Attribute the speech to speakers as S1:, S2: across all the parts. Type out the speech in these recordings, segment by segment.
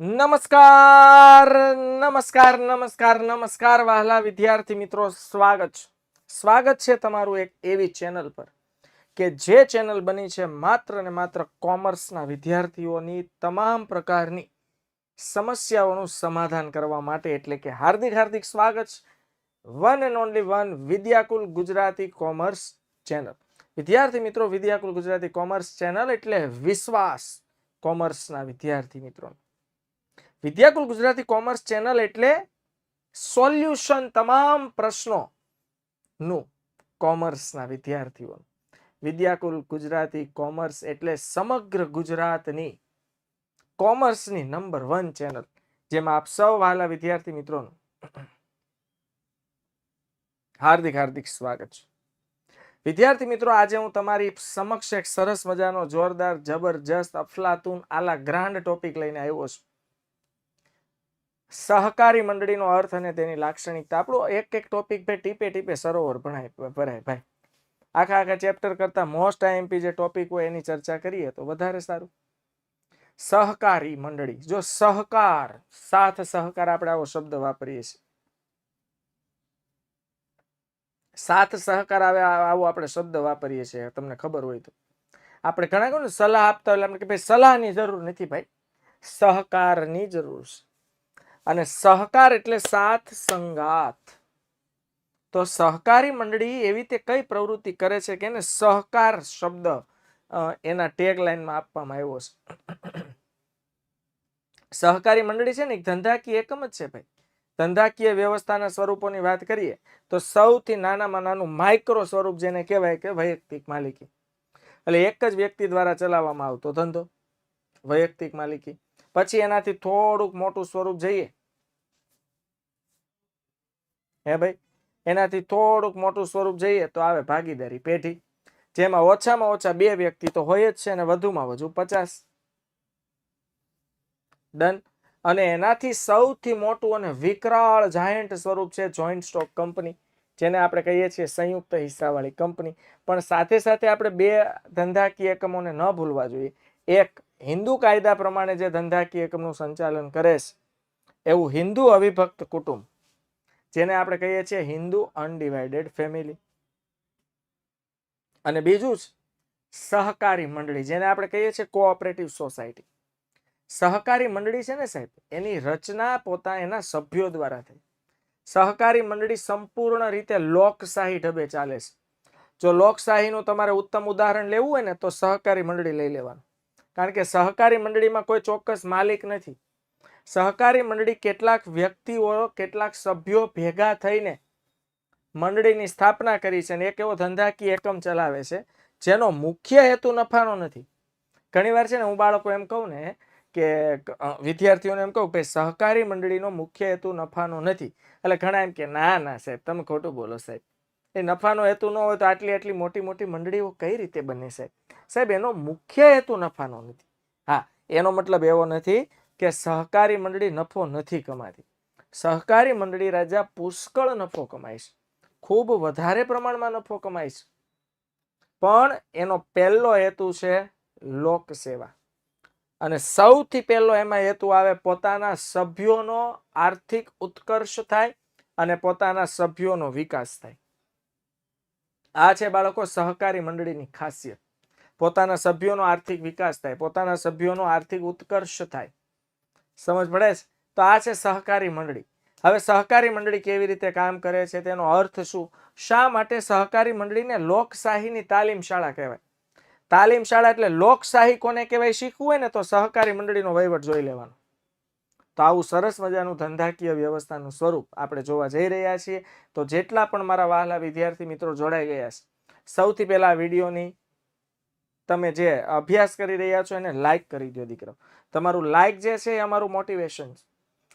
S1: નમસ્કાર નમસ્કાર નમસ્કાર નમસ્કાર, વહાલા વિદ્યાર્થી મિત્રો, સ્વાગત સ્વાગત છે તમારું એક એવી ચેનલ પર કે જે ચેનલ બની છે માત્ર ને માત્ર કોમર્સના વિદ્યાર્થીઓની તમામ પ્રકારની સમસ્યાઓનું સમાધાન કરવા માટે, એટલે કે હાર્દિક હાર્દિક સ્વાગત one and only one Vidyakul Gujarati commerce channel. વિદ્યાર્થી મિત્રો, વિદ્યાકુલ ગુજરાતી કોમર્સ ચેનલ એટલે વિશ્વાસ કોમર્સના વિદ્યાર્થી મિત્રો વિદ્યાકુલ ગુજરાતી કોમર્સ ચેનલ એટલે સોલ્યુશન તમામ પ્રશ્નો નું કોમર્સના વિદ્યાર્થીઓ વિદ્યાકુલ ગુજરાતી કોમર્સ એટલે સમગ્ર ગુજરાતની કોમર્સની નંબર વન ચેનલ, જેમાં આપ સૌ વાલા વિદ્યાર્થી મિત્રોનું હાર્દિક હાર્દિક સ્વાગત છે. વિદ્યાર્થી મિત્રો, આજે હું તમારી સમક્ષ એક સરસ મજાનો જોરદાર, જબરજસ્ત, અફલાતુન, આલા ગ્રાન્ડ ટોપિક લઈને આવ્યો છું. સહકારી મંડળીનો અર્થ અને તેની લાક્ષણિકતા. આપણો એક એક ટોપિક ભાઈ ટીપે ટીપે સરોવર ભણાય ભરાય, ભાઈ. આખા આખા ચેપ્ટર કરતા મોસ્ટ આઈએમપી જે ટોપિક હોય એની ચર્ચા કરીએ તો વધારે સારું. સહકારી મંડળી. જો સહકાર, સાથ સહકાર આપણે આવો શબ્દ વાપરીએ છીએ. સાથ સહકાર આવે આવો આપણે શબ્દ વાપરીએ છીએ. તમને ખબર હોય તો. આપણે ઘણા કહું સલાહ આપતા એટલે આપણે કે ભાઈ, સલાહની જરૂર નથી, ભાઈ. સહકારની જરૂર છે. અને સહકાર એટલે સાથ, સંગાત. તો સહકારી મંડળી એવી રીતે કઈ પ્રવૃત્તિ કરે છે કે એને સહકાર શબ્દ એના ટેગ લાઈનમાં આપવામાં આવ્યો છે. સહકારી મંડળી છે ને ધંધાકીય એકમ જ છે ભાઈ. ધંધાકીય વ્યવસ્થાના સ્વરૂપોની વાત કરીએ તો સૌથી નાનામાં નાનું માઇક્રો સ્વરૂપ જેને કહેવાય કે વૈયક્તિક માલિકી. એટલે એક જ વ્યક્તિ દ્વારા ચલાવવામાં આવતો ધંધો, વૈયક્તિક માલિકી. પછી એનાથી થોડુંક મોટું સ્વરૂપ જઈએ હે ભાઈ? એનાથી થોડુંક મોટું સ્વરૂપ જઈએ તો આવે ભાગીદારી પેઢી. જેમાં ઓછામાં ઓછા બે વ્યક્તિ તો હોય જ છે અને વધુમાં વધુ પચાસ. ડન અને એનાથી સૌથી મોટું અને વિકરાળ જાયન્ટ સ્વરૂપ છે જોઈન્ટ સ્ટોક કંપની જેને આપણે કહીએ છીએ સંયુક્ત હિસ્સાવાળી કંપની પણ સાથે સાથે આપણે બે ધંધાકીય એકમોને ન ભૂલવા જોઈએ. એક હિન્દુ કાયદા પ્રમાણે જે ધંધાકીય એકમનું સંચાલન કરે છે, એવું હિન્દુ અવિભક્ત કુટુંબ. જેને આપણે કહીએ છીએ હિન્દુ અનડિવાઇડેડ ફેમિલી અને બીજું જ સહકારી મંડળી, જેને આપણે કહીએ છીએ કોઓપરેટિવ સોસાયટી સહકારી મંડળી છે ને સાહેબ, એની રચના પોતા એના સભ્યો દ્વારા થઈ. સહકારી મંડળી સંપૂર્ણ રીતે લોકશાહી ઢબે ચાલે છે. જો લોકશાહીનું તમારે ઉત્તમ ઉદાહરણ લેવું હોય ને, તો સહકારી મંડળી લઈ લેવાનું. કારણ કે સહકારી મંડળીમાં કોઈ ચોક્કસ માલિક નથી. સહકારી મંડળી કેટલાક વ્યક્તિઓ, કેટલાક સભ્યો ભેગા થઈને મંડળીની સ્થાપના કરી છે અને એક એવો ધંધાકીય એકમ ચલાવે છે, જેનો મુખ્ય હેતુ નફાનો નથી. ઘણીવાર છે ને હું બાળકો એમ કહું ને કે વિદ્યાર્થીઓને એમ કહું કે સહકારી મંડળીનો મુખ્ય હેતુ નફાનો નથી. એટલે ઘણા એમ કે, ના ના, સાહેબ, તમે ખોટું બોલો, સાહેબ. એ નફાનો હેતુ ન હોય તો આટલી આટલી મોટી મોટી મંડળીઓ કઈ રીતે બને, સાહેબ? સાહેબ, એનો મુખ્ય હેતુ નફાનો નથી. હા, એનો મતલબ એવો નથી કે સહકારી મંડળી નફો નથી કમાતી. સહકારી મંડળી રાજા પુષ્કળ નફો કમાય ખૂબ વધારે પ્રમાણમાં નફો કમાય પણ એનો પહેલો હેતુ છે લોક સેવા. અને સૌથી પહેલો એમાં હેતુ આવે પોતાના સભ્યોનો આર્થિક ઉત્કર્ષ થાય અને પોતાના સભ્યોનો વિકાસ થાય. આ છે બાળકો સહકારી મંડળીની ખાસિયત. પોતાના સભ્યોનો આર્થિક વિકાસ થાય, પોતાના સભ્યોનો આર્થિક ઉત્કર્ષ થાય. સમજ પડે છે? તો આ છે સહકારી મંડળી. હવે સહકારી મંડળી કેવી રીતે કામ કરે છે તેનો અર્થ શું? શા માટે સહકારી મંડળીને લોકશાહીની તાલીમ શાળા કહેવાય? તાલીમ શાળા એટલે લોકશાહી કોને કહેવાય? શીખવું હોય ને તો સહકારી મંડળીનો વહીવટ જોઈ લેવાનો. તો આવું સરસ મજાનું ધંધાકીય વ્યવસ્થાનું સ્વરૂપ આપણે જોવા જઈ રહ્યા છીએ. તો જેટલા પણ મારા વહાલા વિદ્યાર્થી મિત્રો જોડાઈ ગયા છે, સૌથી પહેલા વિડીયોની તમે જે અભ્યાસ કરી રહ્યા છો એને લાઈક કરી દો દીકરો. તમારું લાઈક જે છે એ અમારું મોટિવેશન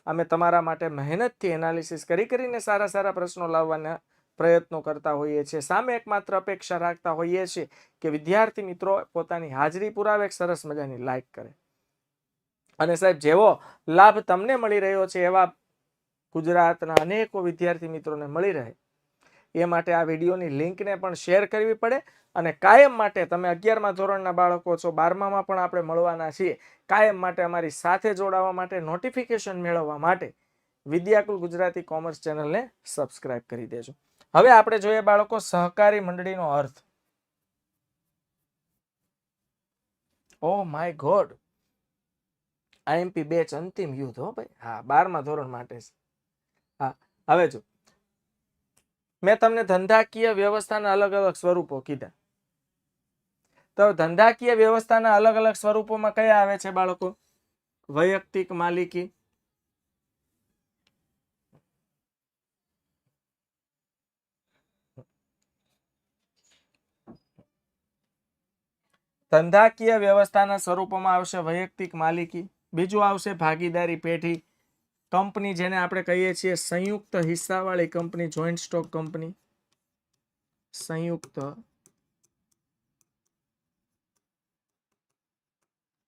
S1: અમે તમારા માટે મહેનતથી એનાલિસિસ કરી કરીને સારા સારા પ્રશ્નો લાવવાના પ્રયત્નો કરતા હોઈએ છીએ. સામે એકમાત્ર અપેક્ષા રાખતા હોઈએ છીએ કે વિદ્યાર્થી મિત્રો પોતાની હાજરી પુરાવે સરસ મજાની લાઈક કરે. અને સાહેબ, જેવો લાભ તમને મળી રહ્યો છે એવા ગુજરાતના અનેકો વિદ્યાર્થી મિત્રોને મળી રહે. એ માટે આ વિડીયોની લિંકને પણ શેર કરવી પડે અને કાયમ માટે તમે અગિયારમા ધોરણના બાળકો છો, બારમામાં પણ આપણે મળવાના છીએ. કાયમ માટે અમારી સાથે જોડાવા માટે નોટિફિકેશન મેળવવા માટે વિદ્યાકુલ ગુજરાતી કોમર્સ ચેનલને સબસ્ક્રાઇબ કરી દેજો. હવે આપણે જોઈએ બાળકો, સહકારી મંડળીનો અર્થ. Oh my god IMP batch અંતિમ યુદ્ધ હો ભાઈ. હા, બારમા ધોરણ માટે હા, હવે જો. મેં તમને ધંધાકીય વ્યવસ્થાના અલગ અલગ સ્વરૂપો કીધા. તો ધંધાકીય વ્યવસ્થાના અલગ અલગ સ્વરૂપોમાં કયા આવે છે બાળકો? વૈયક્તિક, માલિકી? ધંધાકીય વ્યવસ્થાના સ્વરૂપોમાં આવશે વૈયક્તિક, માલિકી. બીજું આવશે ભાગીદારી, પેઢી. કંપની જેને આપણે કહીએ છીએ સંયુક્ત હિસ્સાવાળી કંપની જોઈન્ટ સ્ટોક કંપની. સંયુક્ત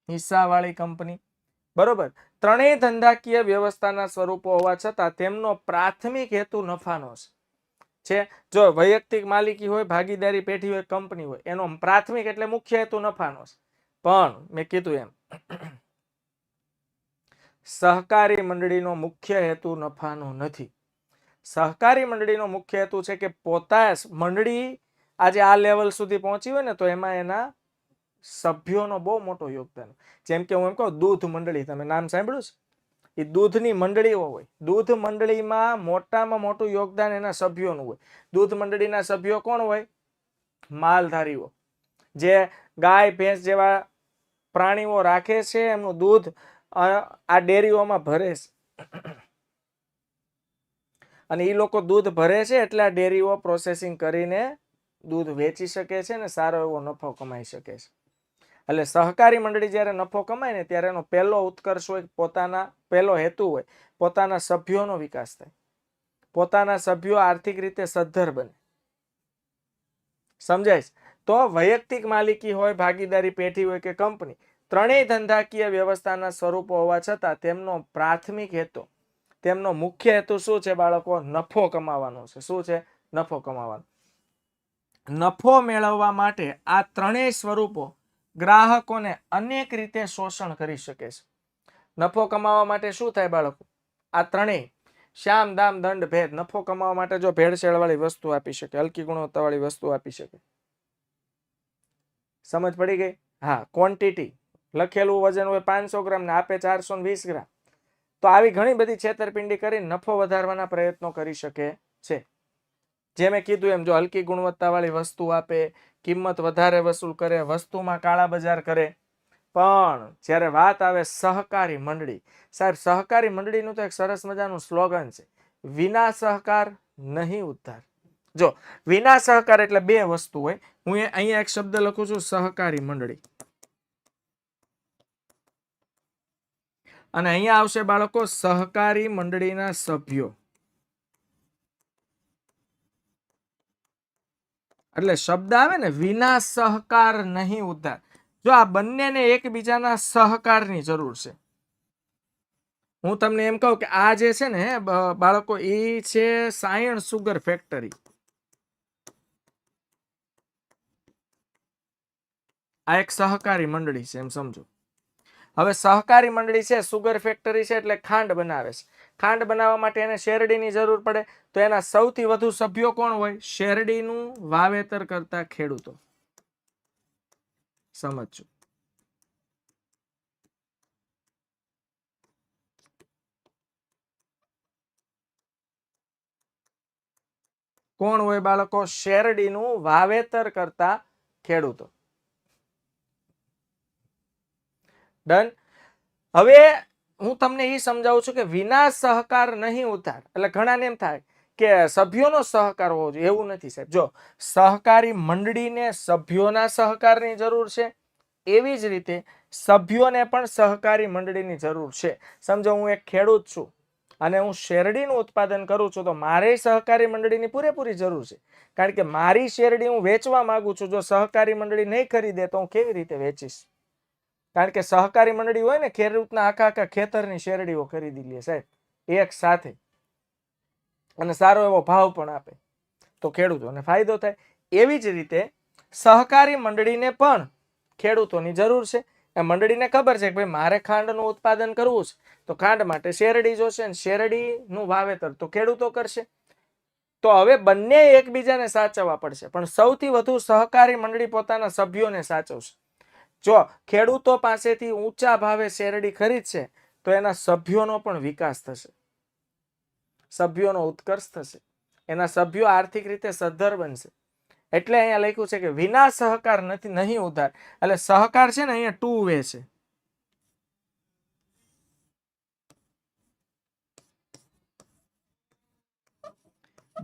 S1: હિસ્સાવાળી કંપની. બરોબર? ત્રણેય ધંધાકીય વ્યવસ્થાના સ્વરૂપો હોવા છતાં તેમનો પ્રાથમિક હેતુ નફાનો છે, જો વૈયક્તિક માલિકી હોય, ભાગીદારી પેઢી હોય, કંપની હોય, એનો પ્રાથમિક એટલે મુખ્ય હેતુ નફાનો છે. પણ મેં કીધું એમ સહકારી મંડળીનો મુખ્ય હેતુ નફાનો નથી. સહકારી મંડળીનો મુખ્ય હેતુ છે કે પોતા મંડળી આજે આ લેવલ સુધી પહોંચી હોય ને તો એમાં એના સભ્યોનો બહુ મોટો યોગદાન. જેમ કે હું એમ કહું, દૂધ મંડળી, તમે નામ સાંભળ્યું છે? એ દૂધની મંડળીઓ હોય. દૂધ મંડળીમાં મોટામાં મોટું યોગદાન એના સભ્યોનું હોય. દૂધ મંડળીના સભ્યો કોણ હોય? માલધારીઓ. જે ગાય, ભેંસ જેવા પ્રાણીઓ રાખે છે, એમનું દૂધ આ ડેરીઓમાં ભરે છે. અને એ લોકો દૂધ ભરે છે એટલે આ ડેરીઓ પ્રોસેસિંગ કરીને દૂધ વેચી શકે છે ને સારો એવો નફો કમાઈ શકે છે. એટલે સહકારી મંડળી જ્યારે નફો કમાય ને ત્યારે એનો પહેલો ઉત્કર્ષ હોય પોતાના, પહેલો હેતુ હોય, પોતાના સભ્યોનો વિકાસ થાય. પોતાના સભ્યો આર્થિક રીતે સદ્ધર બને. સમજાય તો વૈયક્તિક માલિકી હોય, ભાગીદારી પેઢી હોય કે કંપની ત્રણેય ધંધાકીય વ્યવસ્થાના સ્વરૂપો હોવા છતાં તેમનો પ્રાથમિક હેતુ, તેમનો મુખ્ય હેતુ શું છે બાળકો? નફો કમાવાનો છે. શું છે? નફો કમાવાનો. નફો મેળવવા માટે આ ત્રણેય સ્વરૂપો ગ્રાહકોને અનેક રીતે શોષણ કરી શકે છે. નફો કમાવા માટે શું થાય બાળકો? આ ત્રણેય, શ્યામ, દામ, દંડ, ભેદ, નફો કમાવા માટે જો ભેળસેળ વાળી વસ્તુ આપી શકે, હલકી ગુણવત્તા વાળી વસ્તુ આપી શકે. સમજ પડી ગઈ? હા ક્વોન્ટિટી લખેલું વજન હોય પાંચસો ગ્રામ ને આપે ચારસો વીસ ગ્રામ. તો આવી ઘણી બધી છેતરપિંડી કરી નફો વધારવાના પ્રયત્નો કરી શકે છે. જે મેં કીધું એમ, જો હલકી ગુણવત્તાવાળી વસ્તુ આપે, કિંમત વધારે વસૂલ કરે, વસ્તુમાં કાળા બજાર કરે. પણ જ્યારે વાત આવે સહકારી મંડળી, સાહેબ, સહકારી મંડળીનું તો એક સરસ મજાનું સ્લોગન છે. વિના સહકાર નહીં ઉદ્ધાર. જો, વિના સહકાર એટલે બે વસ્તુ હોય. હું અહીંયા એક શબ્દ લખું છું, સહકારી મંડળી. અને અહીંયા આવશે બાળકો સહકારી મંડળીના સભ્યો. એટલે શબ્દ આવે ને, વિના સહકાર નહીં ઉદ્ધાર. જો આ બંનેને એકબીજાના સહકારની જરૂર છે. હું તમને એમ કહું કે આ જે છે ને બાળકો, એ છે સાયણ સુગર ફેક્ટરી. આ એક સહકારી મંડળી છે, એમ સમજો. હવે સહકારી મંડળી છે સુગર ફેક્ટરી છે એટલે ખાંડ બનાવે છે. ખાંડ બનાવવા માટે એને શેરડીની જરૂર પડે તો એના સૌથી વધુ સભ્યો કોણ હોય? શેરડીનું વાવેતર કરતા ખેડૂતો. સમજો કોણ હોય બાળકો? શેરડીનું વાવેતર કરતા ખેડૂતો. ડન હવે હું તમને એ સમજાવું છું કે વિના સહકાર નહીં ઉધાર એટલે ઘણાને એમ થાય કે સભ્યોનો સહકાર હોવો જોઈએ. એવું નથી સાહેબ. જો સહકારી મંડળીને સભ્યોના સહકારની જરૂર છે, એવી જ રીતે સભ્યોને પણ સહકારી મંડળીની જરૂર છે. સમજો, હું એક ખેડૂત છું અને હું શેરડીનું ઉત્પાદન કરું છું, તો મારે સહકારી મંડળીની પૂરેપૂરી જરૂર છે. કારણ કે મારી શેરડી હું વેચવા માંગુ છું. જો સહકારી મંડળી નહીં ખરીદે, તો હું કેવી રીતે વેચીશ? કારણ કે સહકારી મંડળી હોય ને ખેડૂતના આખા આખા ખેતરની શેરડીઓ ખરીદી લે સાહેબ, એક સાથે. અને સારો એવો ભાવ પણ આપે. તો ખેડૂતોને ફાયદો થાય. એવી જ રીતે સહકારી મંડળીને પણ ખેડૂતોની જરૂર છે. એ મંડળીને ખબર છે કે ભાઈ, મારે ખાંડનું ઉત્પાદન કરવું છે. તો ખાંડ માટે શેરડી જોશે ને શેરડીનું વાવેતર તો ખેડૂતો કરશે. તો હવે બંને એકબીજાને સાચવવા પડશે. પણ સૌથી વધુ સહકારી મંડળી પોતાના સભ્યોને સાચવશે. જો ખેડૂતો પાસેથી ઊંચા ભાવે શેરડી ખરીદશે, તો એના સભ્યોનો પણ વિકાસ થશે. સભ્યોનો ઉત્કર્ષ થશે. એના સભ્યો આર્થિક રીતે સદ્ધર બનશે. એટલે અહીંયા લખ્યું છે કે વિના સહકાર નથી, નહીં ઉધાર. એટલે સહકાર છે ને અહીંયા ટુ વે છે.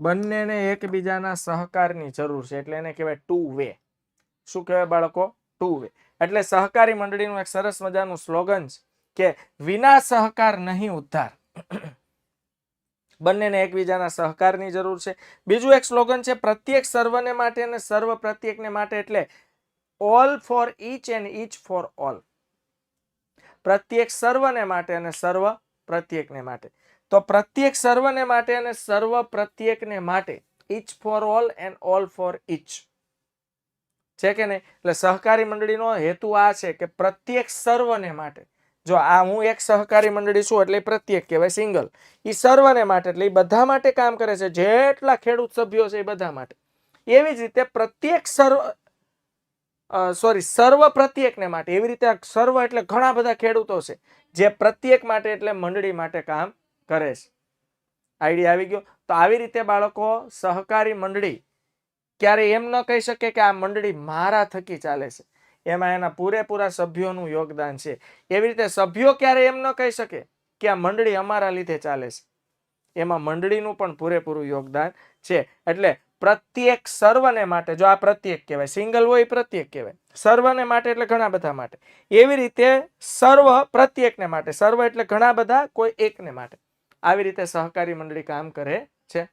S1: બંનેને એકબીજાના સહકારની જરૂર છે, એટલે એને કહેવાય ટુ વે શું કહેવાય બાળકો? ટુ વે એટલે સહકારી મંડળીનું એક સરસ મજાનું સ્લોગન કે વિના સહકાર નહીં ઉદ્ધાર. બંનેને એકબીજાના સહકારની જરૂર છે. બીજું એક સ્લોગન છે, પ્રત્યેક સર્વને માટે અને સર્વ પ્રત્યેકને માટે એટલે all for each and each for all પ્રત્યેક સર્વને માટે અને સર્વ પ્રત્યેકને માટે. તો પ્રત્યેક સર્વને માટે અને સર્વ પ્રત્યેકને માટે each for all and all for each છે કે નહીં? એટલે સહકારી મંડળીનો હેતુ આ છે કે પ્રત્યેક સર્વને માટે, જો આ હું એક સહકારી મંડળી છું એટલે પ્રત્યેક કહેવાય સિંગલ. એ સર્વને માટે એટલે એ બધા માટે કામ કરે છે. જેટલા ખેડૂત સભ્યો છે એ બધા માટે. એવી જ રીતે પ્રત્યેક સર્વ સોરી, સર્વ પ્રત્યેકને માટે. એવી રીતે સર્વ એટલે ઘણા બધા ખેડૂતો છે જે પ્રત્યેક માટે એટલે મંડળી માટે કામ કરે છે. આઈડિયા આવી ગયો? તો આવી રીતે બાળકો સહકારી મંડળી ક્યારે એમ ન કહી શકે કે આ મંડળી મારા થકી ચાલે છે. એમાં એના પૂરેપૂરા સભ્યોનું યોગદાન છે. એવી રીતે સભ્યો ક્યારે એમ ન કહી શકે કે આ મંડળી અમારા લીધે ચાલે છે. એમાં મંડળીનું પણ પૂરેપૂરું યોગદાન છે. એટલે પ્રત્યેક સર્વને માટે, જો આ પ્રત્યેક કહેવાય, સિંગલ હોય પ્રત્યેક કહેવાય. સર્વને માટે એટલે ઘણા બધા માટે. એવી રીતે સર્વ પ્રત્યેકને માટે. સર્વ એટલે ઘણા બધા કોઈ એકને માટે. આવી રીતે સહકારી મંડળી કામ કરે છે.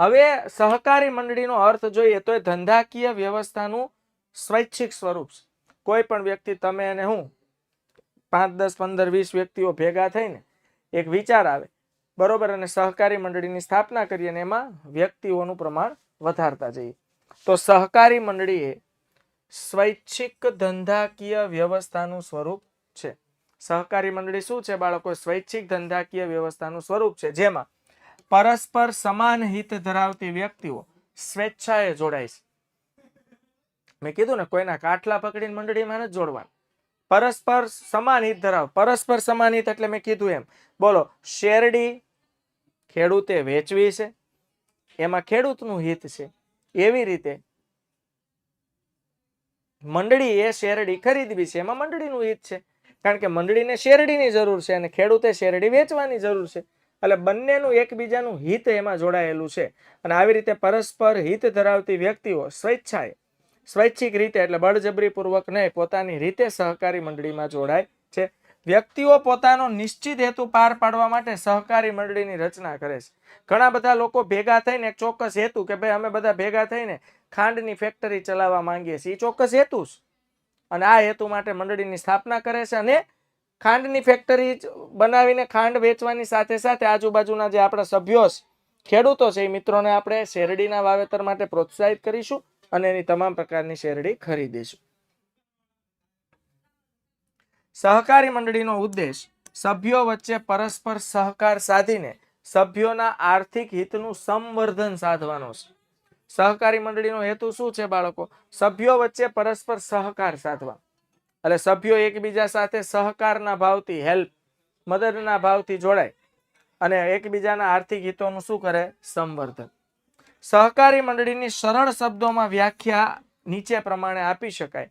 S1: હવે સહકારી મંડળીનો અર્થ જોઈએ તો એ ધંધાકીય વ્યવસ્થાનું સ્વૈચ્છિક સ્વરૂપ છે. કોઈ પણ વ્યક્તિ, તમે અને હું, પાંચ, દસ, પંદર, વીસ વ્યક્તિઓ ભેગા થઈને એક વિચાર આવે, બરોબર, અને સહકારી મંડળીની સ્થાપના કરીએ અને એમાં વ્યક્તિઓનું પ્રમાણ વધારતા જઈએ. તો સહકારી મંડળી એ સ્વૈચ્છિક ધંધાકીય વ્યવસ્થાનું સ્વરૂપ છે. સહકારી મંડળી શું છે બાળકો? સ્વૈચ્છિક ધંધાકીય વ્યવસ્થાનું સ્વરૂપ છે. જેમાં પરસ્પર સમાન હિત ધરાવતી વ્યક્તિઓ સ્વેચ્છાએ જોડાય છે. મેં કીધું ને, કોઈના કાટલા પકડીને મંડળીમાં નથી જોડવાનું. પરસ્પર સમાન હિત ધરાવ. પરસ્પર સમાન હિત એટલે મેં કીધું એમ. બોલો, શેરડી ખેડૂતે વેચવી છે. એમાં ખેડૂતનું હિત છે. એવી રીતે મંડળી એ શેરડી ખરીદવી છે. એમાં મંડળીનું હિત છે. કારણ કે મંડળીને શેરડીની જરૂર છે અને ખેડૂતે શેરડી વેચવાની જરૂર છે. એટલે બંનેનું એકબીજાનું હિત એમાં જોડાયેલું છે. અને આવી રીતે પરસ્પર હિત ધરાવતી વ્યક્તિઓ સ્વેચ્છાએ, સ્વૈચ્છિક રીતે એટલે બળજબરીપૂર્વક નહીં, પોતાની રીતે સહકારી મંડળીમાં જોડાય છે. વ્યક્તિઓ પોતાનો નિશ્ચિત હેતુ પાર પાડવા માટે સહકારી મંડળીની રચના કરે છે. ઘણા બધા લોકો ભેગા થઈને એક ચોક્કસ હેતુ કે ભાઈ અમે બધા ભેગા થઈને ખાંડની ફેક્ટરી ચલાવવા માંગીએ છીએ. એ ચોક્કસ હેતુ છે અને આ હેતુ માટે મંડળીની સ્થાપના કરે છે અને ખાંડની ફેક્ટરી બનાવીને ખાંડ વેચવાની સાથે સાથે આજુબાજુના જે આપણા સભ્યો ખેડૂતો છે, એ મિત્રોને આપણે શેરડીના વાવેતર માટે પ્રોત્સાહિત કરીશું અને એની તમામ પ્રકારની શેરડી ખરીદીશું. સહકારી મંડળીનો ઉદ્દેશ, સભ્યો વચ્ચે પરસ્પર સહકાર સાધીને સભ્યોના આર્થિક હિતનું સંવર્ધન સાધવાનો છે. સહકારી મંડળીનો હેતુ શું છે બાળકો? સભ્યો વચ્ચે પરસ્પર સહકાર સાધવા એટલે સભ્યો એકબીજા સાથે સહકારના ભાવથી હેલ્પ મદદના ભાવથી જોડાય અને એકબીજાના આર્થિક હિતોનું શું કરે? સંવર્ધન. સહકારી મંડળીની સરળ શબ્દોમાં વ્યાખ્યા નીચે પ્રમાણે આપી શકાય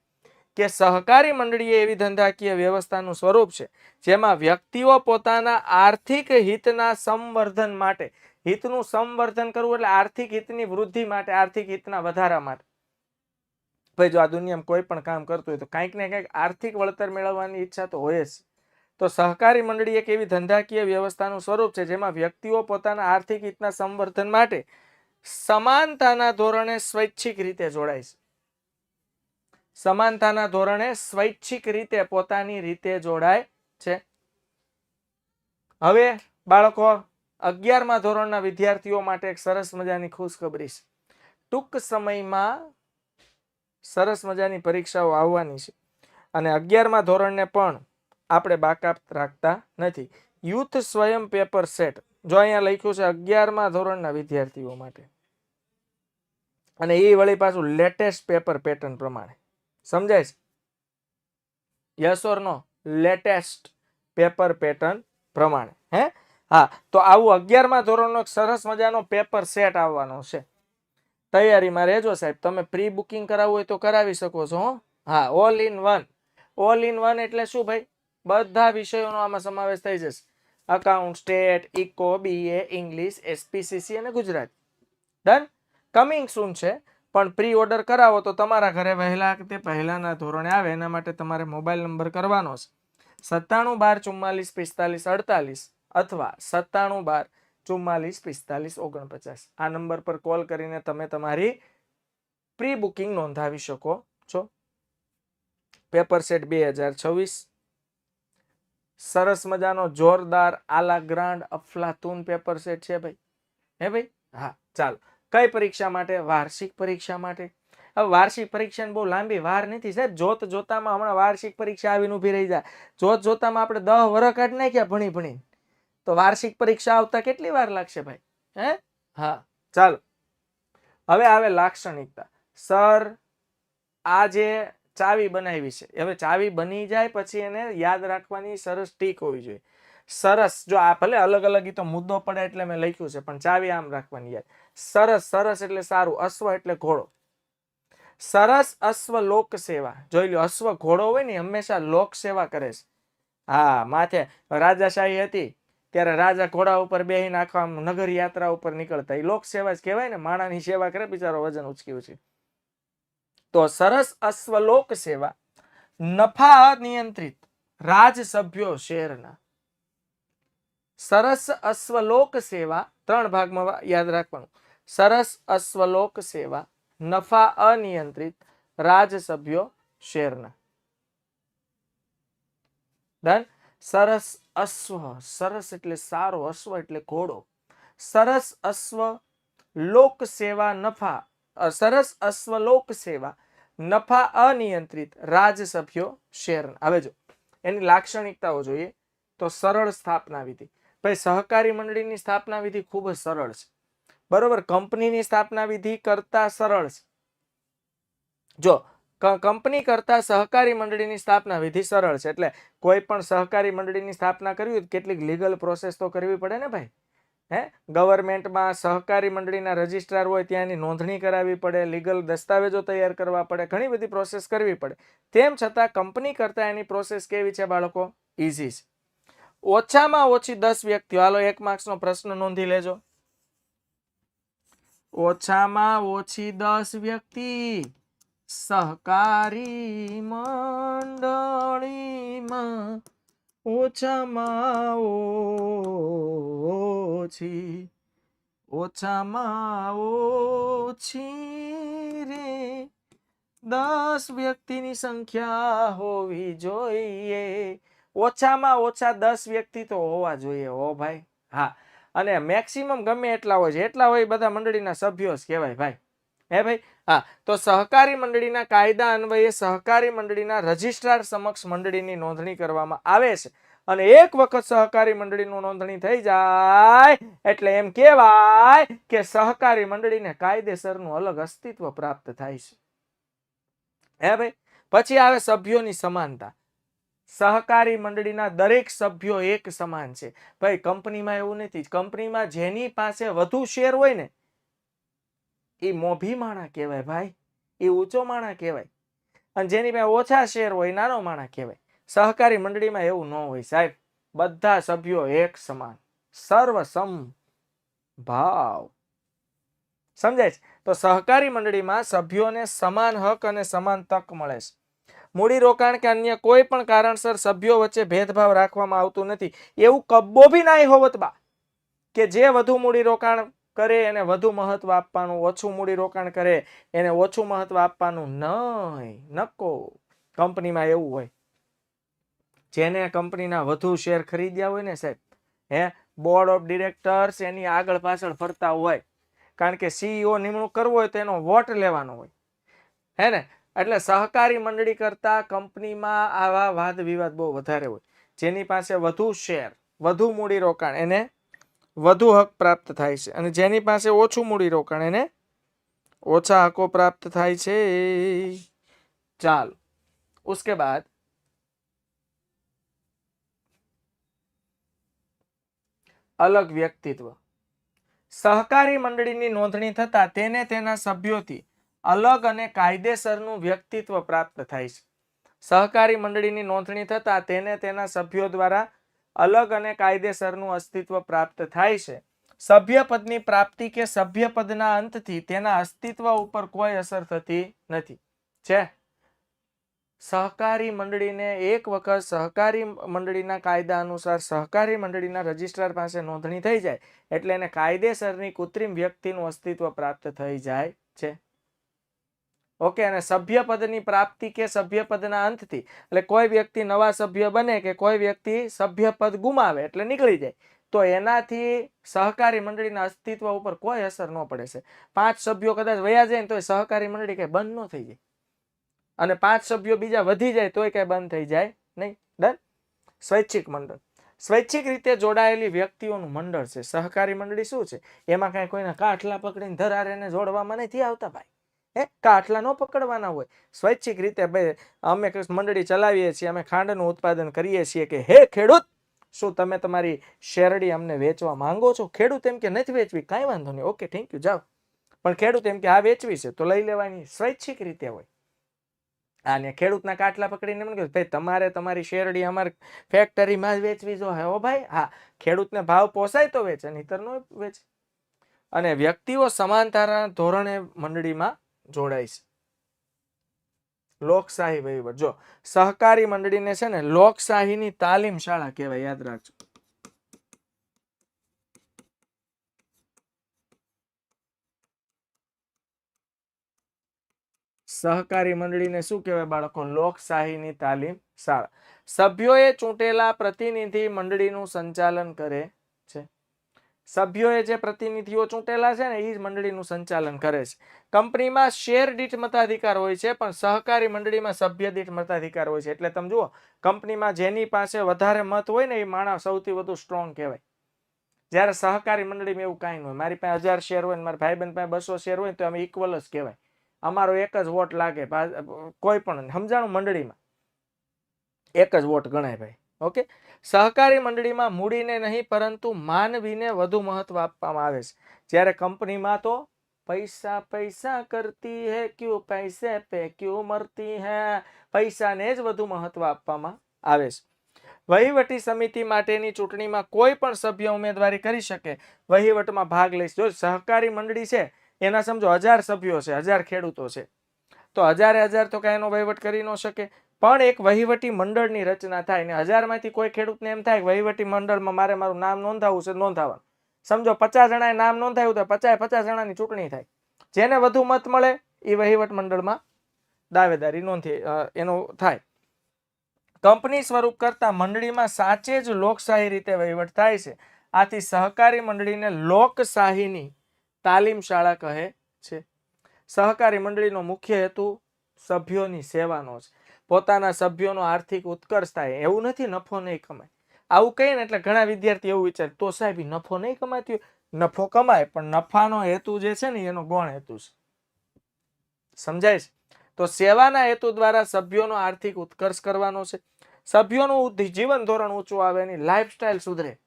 S1: કે સહકારી મંડળી એવી ધંધાકીય વ્યવસ્થાનું સ્વરૂપ છે જેમાં વ્યક્તિઓ પોતાના આર્થિક હિતના સંવર્ધન માટે, હિતનું સંવર્ધન કરવું એટલે આર્થિક હિતની વૃદ્ધિ માટે, આર્થિક હિતના વધારા માટે. ભાઈ, જો આ દુનિયામાં કોઈ પણ કામ કરતું હોય તો કંઈક ને કંઈક આર્થિક વળતર મેળવવાની ઈચ્છા તો હોય જ. તો સહકારી મંડળી એક એવી ધંધાકીય વ્યવસ્થાનું સ્વરૂપ છે, જેમાં વ્યક્તિઓ પોતાના આર્થિક હિતના સંવર્ધન માટે સમાનતાના ધોરણે સ્વૈચ્છિક રીતે જોડાય છે. સમાનતાના ધોરણે સ્વૈચ્છિક રીતે પોતાની રીતે જોડાય છે. હવે બાળકો, અગિયારમા ધોરણના વિદ્યાર્થીઓ માટે એક સરસ મજાની ખુશખબરી છે. ટૂંક સમયમાં સરસ મજાની પરીક્ષાઓ આવવાની છે. અને અગિયારમા ધોરણને પણ આપણે બાકાત રાખતા નથી. યુથ સ્વયં પેપર સેટ જો અહીંયા લખ્યું છે અગિયારમા ધોરણના વિદ્યાર્થીઓ માટે. અને એ વળી પાછું લેટેસ્ટ પેપર પેટર્ન પ્રમાણે. સમજાય છે? યસ નો લેટેસ્ટ પેપર પેટર્ન પ્રમાણે. હે? હા, તો આવું અગિયારમા ધોરણનો સરસ મજાનો પેપર સેટ આવવાનો છે. તૈયારીમાં રહેજો સાહેબ. તમે પ્રી બુકિંગ કરાવવું હોય તો કરાવી શકો છો, હો. All in one all in one એટલે શું ભાઈ? બધા વિષયોનો આમાં સમાવેશ થઈ જશે. Account stat eco BA English SPCC અને ગુજરાતી. ડન કમિંગ સૂન છે. પણ પ્રી ઓર્ડર કરાવો તો તમારા ઘરે વહેલા તે પહેલાના ધોરણે આવે, એના માટે તમારે મોબાઈલ નંબર કરવાનો છે. સત્તાણું બાર ચુમ્માલીસ પિસ્તાલીસ અડતાલીસ અથવા સત્તાણું બાર ચુમ્માલીસ પિસ્તાલીસ ઓગણપચાસ. આ નંબર પર કોલ કરીને તમે તમારી પ્રી બુકિંગ નોંધાવી શકો છો. પેપર સેટ બે હજાર છવ્વીસ. સરસ મજાનો, જોરદાર, આલા ગ્રાન્ડ, અફલાતુન પેપર સેટ છે ભાઈ. હે ભાઈ? હા, ચાલો. કઈ પરીક્ષા માટે? વાર્ષિક પરીક્ષા માટે. હવે વાર્ષિક પરીક્ષાની બહુ લાંબી વાર નથી સાહેબ. જોત જોતામાં હમણાં વાર્ષિક પરીક્ષા આવીને ઊભી રહી જાય. જોત જોતામાં આપણે દહ વરસ કાઢી નાખ્યા ભણી ભણી તો વાર્ષિક પરીક્ષા આવતા કેટલી વાર લાગશે ભાઈ? હે? હા. ચાલો. હવે આવે લાક્ષણિકતા. સર આ જે ચાવી બનાવી છે હવે ચાવી બની જાય પછી એને યાદ રાખવાની સરસ ટીક હોવી જોઈએ. સરસ જો આ ભલે અલગ અલગ તો મુદ્દો પડે એટલે મેં લખ્યું છે પણ ચાવી આમ રાખવાની યાદ. સરસ સરસ એટલે સારું અશ્વ એટલે ઘોડો. સરસ અશ્વ લોક સેવા. જોઈ લો અશ્વ ઘોડો હોય ને હંમેશા લોક સેવા કરે છે. હા માથે. રાજાશાહી હતી. ત્યારે રાજા ઘોડા ઉપર બેહીને આખા નગર યાત્રા ઉપર નીકળતા. એ લોક સેવા જ કહેવાય ને, માણાની સેવા કરે, બિચારો વજન ઉચક્યું છે. તો સરસ અશ્વલોક સેવા. નફા નિયંત્રિત. રાજસભ્યો શેરના. સરસ અશ્વલોક સેવા. ત્રણ ભાગમાં યાદ રાખવાનું. સરસ અશ્વલોક સેવા. નફા અનિયંત્રિત. રાજ સભ્યો શેરના. ડન સરસ અશ્વ, સરસ એટલે સારો અશ્વ એટલે ઘોડો. સરસ અશ્વ લોક સેવા નફા સરસ અશ્વ લોક સેવા નફા અનિયંત્રિત રાજસભ્યો શેર હવે જો, એની લાક્ષણિકતાઓ જોઈએ તો સરળ સ્થાપના વિધિ. ભાઈ, સહકારી મંડળીની સ્થાપના વિધિ ખૂબ જ સરળ છે. બરોબર, કંપનીની સ્થાપના વિધિ કરતા સરળ છે. જો કંપની કરતા સહકારી મંડળીની સ્થાપના વિધિ સરળ છે. એટલે કોઈ પણ સહકારી મંડળીની સ્થાપના કરવી કેટલીક લીગલ પ્રોસેસ તો કરવી પડે ને ભાઈ? હે? ગવર્મેન્ટમાં સહકારી મંડળીના રજિસ્ટ્રાર હોય ત્યાં એની નોંધણી કરાવવી પડે, લીગલ દસ્તાવેજો તૈયાર કરવા પડે, ઘણી બધી પ્રોસેસ કરવી પડે. તેમ છતાં કંપની કરતાં એની પ્રોસેસ કેવી છે બાળકો? ઇઝી છે. ઓછામાં ઓછી દસ વ્યક્તિઓ. હાલો, એક માર્ક્સનો પ્રશ્ન નોંધી લેજો. ઓછામાં ઓછી દસ વ્યક્તિ. સહકારી મંડળીમાં ઓછામાં ઓછી ઓછામાં ઓછી રે. દસ વ્યક્તિની સંખ્યા હોવી જોઈએ. ઓછામાં ઓછા દસ વ્યક્તિ તો હોવા જોઈએ હો ભાઈ. હા, અને મેક્સિમમ ગમે એટલા હોય છે. એટલા હોય બધા મંડળીના સભ્યો જ કહેવાય ભાઈ. હે ભાઈ? હા, તો સહકારી મંડળીના કાયદા અન્વયે સહકારી મંડળીના રજિસ્ટ્રાર સમક્ષ મંડળીની નોંધણી કરવામાં આવે છે. અને એક વખત સહકારી મંડળીનું નોંધણી થઈ જાય એટલે એમ કહેવાય કે સહકારી મંડળીને કાયદેસરનું અલગ અસ્તિત્વ પ્રાપ્ત થાય છે. હે ભાઈ? પછી આવે સભ્યોની સમાનતા. સહકારી મંડળીના દરેક સભ્યો એક સમાન છે. ભાઈ, કંપનીમાં એવું નથી. કંપનીમાં જેની પાસે વધુ શેર હોય ને એ મોભી માણા કહેવાય ભાઈ. એ ઊંચો માણા કહેવાય. અને જેની પાસે ઓછા શેર હોય, નાનો માણા કહેવાય. સહકારી મંડળીમાં એવું ન હોય સાહેબ. બધા સભ્યો એક સમાન. સર્વસમ ભાવ. સમજાય છે? તો સહકારી મંડળીમાં સભ્યોને સમાન હક અને સમાન તક મળે છે. મૂડી રોકાણ કે અન્ય કોઈ પણ કારણસર સભ્યો વચ્ચે ભેદભાવ રાખવામાં આવતું નથી. એવું કબ્બો બી ના હોવત બા. કે જે વધુ મૂડી રોકાણ કરે એને વધુ મહત્વ આપવાનું, ઓછું મૂડી રોકાણ કરે, એને ઓછું મહત્વ આપવાનું નહીં નકો કંપનીમાં એવું હોય. જેને કંપનીના વધુ શેર ખરીદ્યા હોય ને સાહેબ, હે બોર્ડ ઓફ ડિરેક્ટર્સ એની આગળ પાછળ ફરતા હોય. કારણ કે સીઈઓ નિમણૂક કરવો હોય તો એનો વોટ લેવાનો હોય. હે ને? એટલે સહકારી મંડળી કરતા કંપનીમાં આવા વાદ વિવાદ બહુ વધારે હોય. જેની પાસે વધુ શેર, વધુ મૂડી રોકાણ, એને વધુ હક પ્રાપ્ત થાય છે. અને જેની પાસે ઓછું મૂડી રોકાણ એને ઓછા હકો પ્રાપ્ત થાય છે. ચાલ, ઉસકે બાદ અલગ વ્યક્તિત્વ. સહકારી મંડળીની નોંધણી થતાં તેને તેના સભ્યોથી અલગ અને કાયદેસરનું વ્યક્તિત્વ પ્રાપ્ત થાય છે. સહકારી મંડળીની નોંધણી થતાં તેને તેના સભ્યો દ્વારા અલગ અને કાયદેસરનું અસ્તિત્વ પ્રાપ્ત થાય છે. સભ્યપદની પ્રાપ્તિ કે સભ્યપદના અંતથી તેના અસ્તિત્વ ઉપર કોઈ અસર થતી નથી. છે. સહકારી મંડળીને એક વખત સહકારી મંડળીના કાયદા અનુસાર સહકારી મંડળીના રજિસ્ટ્રાર પાસે નોંધણી થઈ જાય, એટલે એને કાયદેસરની કૃત્રિમ વ્યક્તિનું અસ્તિત્વ પ્રાપ્ત થઈ જાય છે. ઓકે, અને સભ્યપદની પ્રાપ્તિ કે સભ્યપદના અંતથી? એટલે કોઈ વ્યક્તિ નવા સભ્ય બને કે કોઈ વ્યક્તિ સભ્યપદ ગુમાવે એટલે નીકળી જાય. તો એનાથી સહકારી મંડળીના અસ્તિત્વ ઉપર કોઈ અસર ન પડે છે. પાંચ સભ્યો કદાચ વયા જાય ને તો સહકારી મંડળી કંઈ બંધ ન થઈ જાય. અને પાંચ સભ્યો બીજા વધી જાય તોય કંઈ બંધ થઈ જાય નહીં. ડન? સ્વૈચ્છિક મંડળ. સ્વૈચ્છિક રીતે જોડાયેલી વ્યક્તિઓનું મંડળ છે. સહકારી મંડળી શું છે? એમાં કાંઈ કોઈના કાઠલા પકડીને ધરારે એને જોડવામાં નથી આવતા ભાઈ. હે? કાટલા ન પકડવાના હોય. સ્વૈચ્છિક રીતે ભાઈ અમે મંડળી ચલાવીએ છીએ, અમે ખાંડનું ઉત્પાદન કરીએ છીએ કે, હે ખેડૂત, શું તમે તમારી શેરડી અમને વેચવા માંગો છો? ખેડૂત એમ કે, નથી વેચવી, કાંઈ વાંધો નહીં. ઓકે, થેન્ક યુ, જાઓ. પણ ખેડૂત એમ કે, આ વેચવી છે, તો લઈ લેવાની. સ્વૈચ્છિક રીતે હોય. અને ખેડૂતના કાટલા પકડીને એમ કહ્યું ભાઈ, તમારે તમારી શેરડી અમારી ફેક્ટરીમાં જ વેચવી જો હો ભાઈ? હા, ખેડૂતને ભાવ પોસાય તો વેચે, નહીતર નો વેચે. અને વ્યક્તિઓ સમાનતાના ધોરણે મંડળીમાં જોડાય લોકશાહી વહીવટ. જો, સહકારી મંડળીને છે ને લોકશાહીની તાલીમ શાળા કહેવાય, યાદ રાખજો. સહકારી મંડળીને શું કહેવાય બાળકો? લોકશાહીની તાલીમ શાળા. સભ્યોએ ચૂંટેલા પ્રતિનિધિ મંડળીનું સંચાલન કરે છે. સભ્યોએ જે પ્રતિનિધિઓ ચૂંટેલા છે ને એ જ મંડળીનું સંચાલન કરે છે. કંપનીમાં શેર દીઠ મતાધિકાર હોય છે, પણ સહકારી મંડળીમાં સભ્ય દીઠ મતાધિકાર હોય છે. એટલે તમે જુઓ, કંપનીમાં જેની પાસે વધારે મત હોય ને, એ માણસ સૌથી વધુ સ્ટ્રોંગ કહેવાય. જ્યારે સહકારી મંડળીમાં એવું કાંઈ ન હોય. મારી પાસે હજાર શેર હોય ને, મારા ભાઈબંધ પાસે બસો શેર હોય તો અમે ઇક્વલ જ કહેવાય. અમારો એક જ વોટ લાગે કોઈ પણ, સમજાણું? મંડળીમાં. એક જ વોટ ગણાય ભાઈ. ઓકે? સહકારી મંડળીમાં મૂડીને નહીં, પરંતુ માનવીને વધુ મહત્વ આપવામાં આવે છે. જ્યારે કંપનીમાં તો પૈસા પૈસા કરતી હે, ક્યુ પૈસે પે ક્યુ મરતી હે, પૈસાને જ વધુ મહત્વ આપવામાં આવે છે. વહીવટી સમિતિ માટેની ચૂંટણીમાં કોઈ પણ સભ્ય ઉમેદવારી કરી શકે, વહીવટમાં ભાગ લઈશ જો સહકારી મંડળી છે, એના સમજો હજાર સભ્યો છે, હજાર ખેડૂતો છે. તો હજારે હજાર તો કાંઈ એનો વહીવટ કરી ન શકે. પણ એક વહીવટી મંડળની રચના થાય ને હજારમાંથી કોઈ ખેડૂતને એમ થાય કે વહીવટી મંડળમાં મારે મારું નામ નોંધાવવું છે નોંધાવવાનું સમજો, પચાસ જણાએ નામ નોંધાવ્યું તો પચાસ પચાસ જણાની ચૂંટણી થાય. જેને વધુ મત મળે એ વહીવટ મંડળમાં દાવેદારી નોંધી એનો થાય. કંપની સ્વરૂપ કરતા મંડળીમાં સાચે જ લોકશાહી રીતે વહીવટ થાય છે. આથી સહકારી મંડળીને લોકશાહીની તાલીમ શાળા કહે છે. સહકારી મંડળીનો મુખ્ય હેતુ સભ્યોની સેવાનો છે. પોતાના સભ્યોનો આર્થિક ઉત્કર્ષ થાય, એવું નથી, નફો નહીં કમાય. આવું કહીએ ને એટલે ઘણા વિદ્યાર્થી એવું વિચારે, તો સાહેબ નફો નહીં કમાતી હોય? નફો કમાય, પણ નફાનો હેતુ જે છે ને એનો ગૌણ હેતુ છે. સમજાય છે? તો સેવાના હેતુ દ્વારા સભ્યોનો આર્થિક ઉત્કર્ષ કરવાનો છે. સભ્યોનું જીવન ધોરણ ઊંચું આવે એની લાઈફસ્ટાઈલ સુધરે.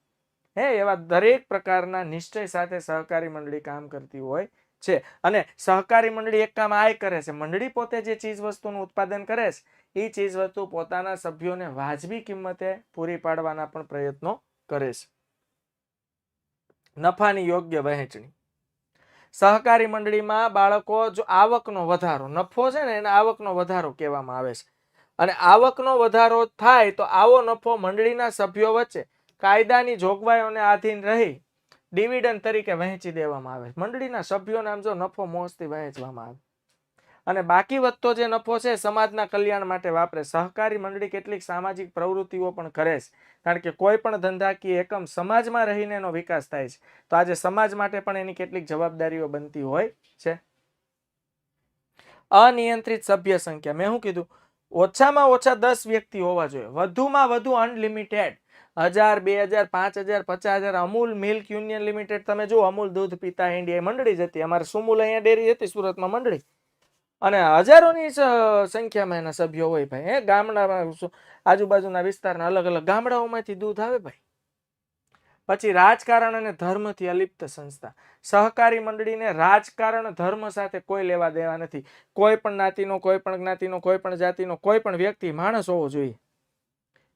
S1: હે, એવા દરેક પ્રકારના નિશ્ચય સાથે સહકારી મંડળી કામ કરતી હોય છે. અને સહકારી મંડળી એક કામ આ કરે છે. મંડળી પોતે જે ચીજ વસ્તુનું ઉત્પાદન કરે છે એ ચીજ વસ્તુ પોતાના સભ્યોને વાજબી કિંમતે પૂરી પાડવાના પણ પ્રયત્નો કરે છે. નફાની યોગ્ય વહેંચણી. સહકારી મંડળીમાં બાળકો જો આવકનો વધારો, નફો છે ને એને આવકનો વધારો કહેવામાં આવે છે. અને આવકનો વધારો થાય તો આવો નફો મંડળીના સભ્યો વચ્ચે કાયદાની જોગવાઈઓને આધીન રહી ડિવિડન્ડ તરીકે વહેંચી દેવામાં આવે મંડળીના સભ્યોને આમ જો નફો મોજથી વહેંચવામાં આવે. અને બાકી વધતો જે નફો છે સમાજના કલ્યાણ માટે વાપરે. સહકારી મંડળી કેટલીક સામાજિક પ્રવૃત્તિઓ પણ કરે છે. કારણ કે કોઈ પણ ધંધાકીય એકમ સમાજમાં રહીને એનો વિકાસ થાય છે. તો આજે સમાજ માટે પણ એની કેટલીક જવાબદારીઓ બનતી હોય છે. અનિયંત્રિત સભ્ય સંખ્યા. મેં શું કીધું? ઓછામાં ઓછા દસ વ્યક્તિ હોવા જોઈએ. વધુમાં વધુ અનલિમિટેડ. હજાર, બે હજાર, પાંચ હજાર, પચાસ હજાર. Amul milk union limited. તમે જો અમૂલ દૂધ પીતા ઇન્ડિયા મંડળી જતી અમારે સુમૂલ અહીંયા ડેરી હતી, સુરતમાં મંડળી. અને હજારોની સંખ્યામાં એના સભ્યો હોય ભાઈ, હે? ગામડામાં આજુબાજુના વિસ્તારના અલગ અલગ ગામડાઓમાંથી દૂધ આવે ભાઈ? પછી રાજકારણ અને ધર્મથી અલિપ્ત સંસ્થા. સહકારી મંડળીને રાજકારણ, ધર્મ સાથે કોઈ લેવા દેવા નથી. કોઈ પણ જ્ઞાતિનો, કોઈ પણ જ્ઞાતિનો, કોઈ પણ જાતિનો, કોઈ પણ વ્યક્તિ માણસ હોવો જોઈએ.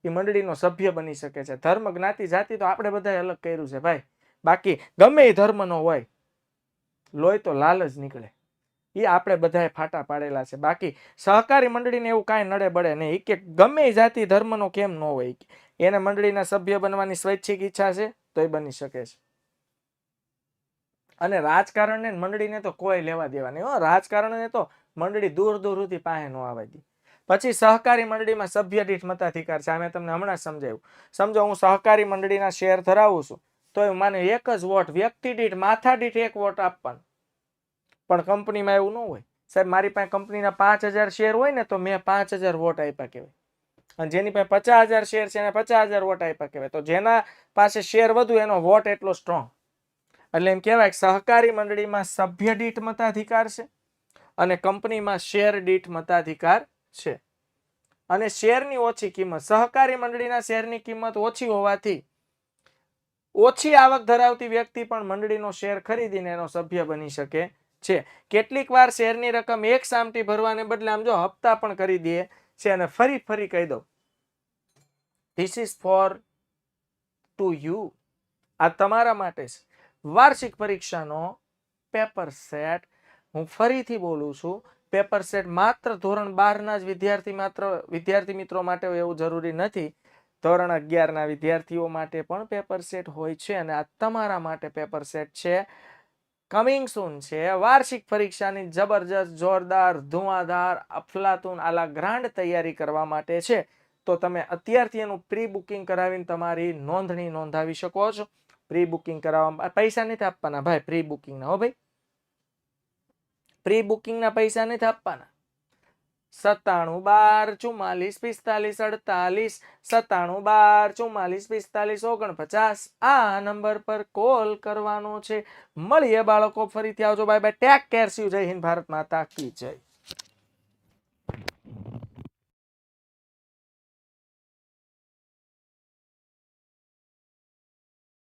S1: એ મંડળીનો સભ્ય બની શકે છે. ધર્મ, જ્ઞાતિ, જાતિ તો આપણે બધાએ અલગ કર્યું છે ભાઈ. બાકી ગમે એ ધર્મનો હોય, લોહી તો લાલ જ નીકળે. એ આપણે બધાએ ફાટા પાડેલા છે. બાકી સહકારી મંડળીને એવું કાંઈ નડે બળે નહીં. કે ગમે જાતિ ધર્મનો કેમ ન હોય એને મંડળીના સભ્ય બનવાની સ્વૈચ્છિક ઈચ્છા છે તો એ બની શકે છે. અને રાજકારણને મંડળીને તો કોઈ લેવા દેવા નહીં. હો, રાજકારણને તો મંડળી દૂર દૂર સુધી પાસે ન આવવા દે. પછી સહકારી મંડળીમાં સભ્ય દીઠ મતાધિકાર છે. અમે તમને હમણાં સમજાયું. સમજો, હું સહકારી મંડળીના શેર ધરાવું છું. તો મને એક જ વોટ વ્યક્તિ દીઠ, માથા દીઠ એક વોટ આપવાનો. પણ કંપનીમાં એવું ન હોય. સાહેબ, મારી પાસે કંપનીના પાંચ હજાર શેર હોય ને, તો મેં પાંચ હજાર વોટ આપ્યા કહેવાય. અને જેની પાસે પચાસ હજાર શેર છે, એને પચાસ હજાર વોટ આપ્યા કહેવાય. તો જેના પાસે શેર વધુ, એનો વોટ એટલો સ્ટ્રોંગ એટલે એમ કહેવાય કે સહકારી મંડળીમાં સભ્ય દીઠ મતાધિકાર છે અને કંપનીમાં શેર દીઠ મતાધિકાર છે. અને શેરની ઓછી કિંમત, સહકારી મંડળીના શેરની કિંમત ઓછી હોવાથી ઓછી આવક ધરાવતી વ્યક્તિ પણ મંડળીનો શેર ખરીદીને એનો સભ્ય બની શકે છે. કેટલીક વાર શેરની રકમ એક સામટી ભરવાને બદલે આમ જો હપ્તા પણ કરી દે છે અને ફરી ફરી કહી દઉં. This is for to you આ તમારા માટે છે. વાર્ષિક પરીક્ષાનો પેપર સેટ હું ફરીથી બોલું છું પેપર સેટ માત્ર ધોરણ બારના જ વિદ્યાર્થી માત્ર, વિદ્યાર્થી મિત્રો માટે એવું જરૂરી નથી. ધોરણ અગિયારના વિદ્યાર્થીઓ માટે પણ પેપર સેટ હોય છે અને આ તમારા માટે પેપર સેટ છે. કમિંગ સૂન છે. વાર્ષિક પરીક્ષાની જબરજસ્ત, જોરદાર ધુઆધાર અફલાતુન આલા ગ્રાન્ડ તૈયારી કરવા માટે છે. તો તમે અત્યારથી એનું પ્રી બુકિંગ કરાવીને તમારી નોંધણી નોંધાવી શકો છો. પ્રી બુકિંગ કરાવવા પૈસા નથી આપવાના ભાઈ પ્રી બુકિંગના હો ભાઈ. પ્રી બુકિંગના પૈસા નથી આપવાના. સત્તાણું બાર, ચુમ્માલીસ, પિસ્તાલીસ, અડતાલીસ, સત્તાણું બાર, ચુમ્માલીસ, પિસ્તાલીસ, ઓગણપચાસ. આ નંબર પર કોલ કરવાનો છે. મળીએ બાળકો, ફરીથી આવજો. Bye bye. Take care see જય હિન્દ ભારત માતા કી જય.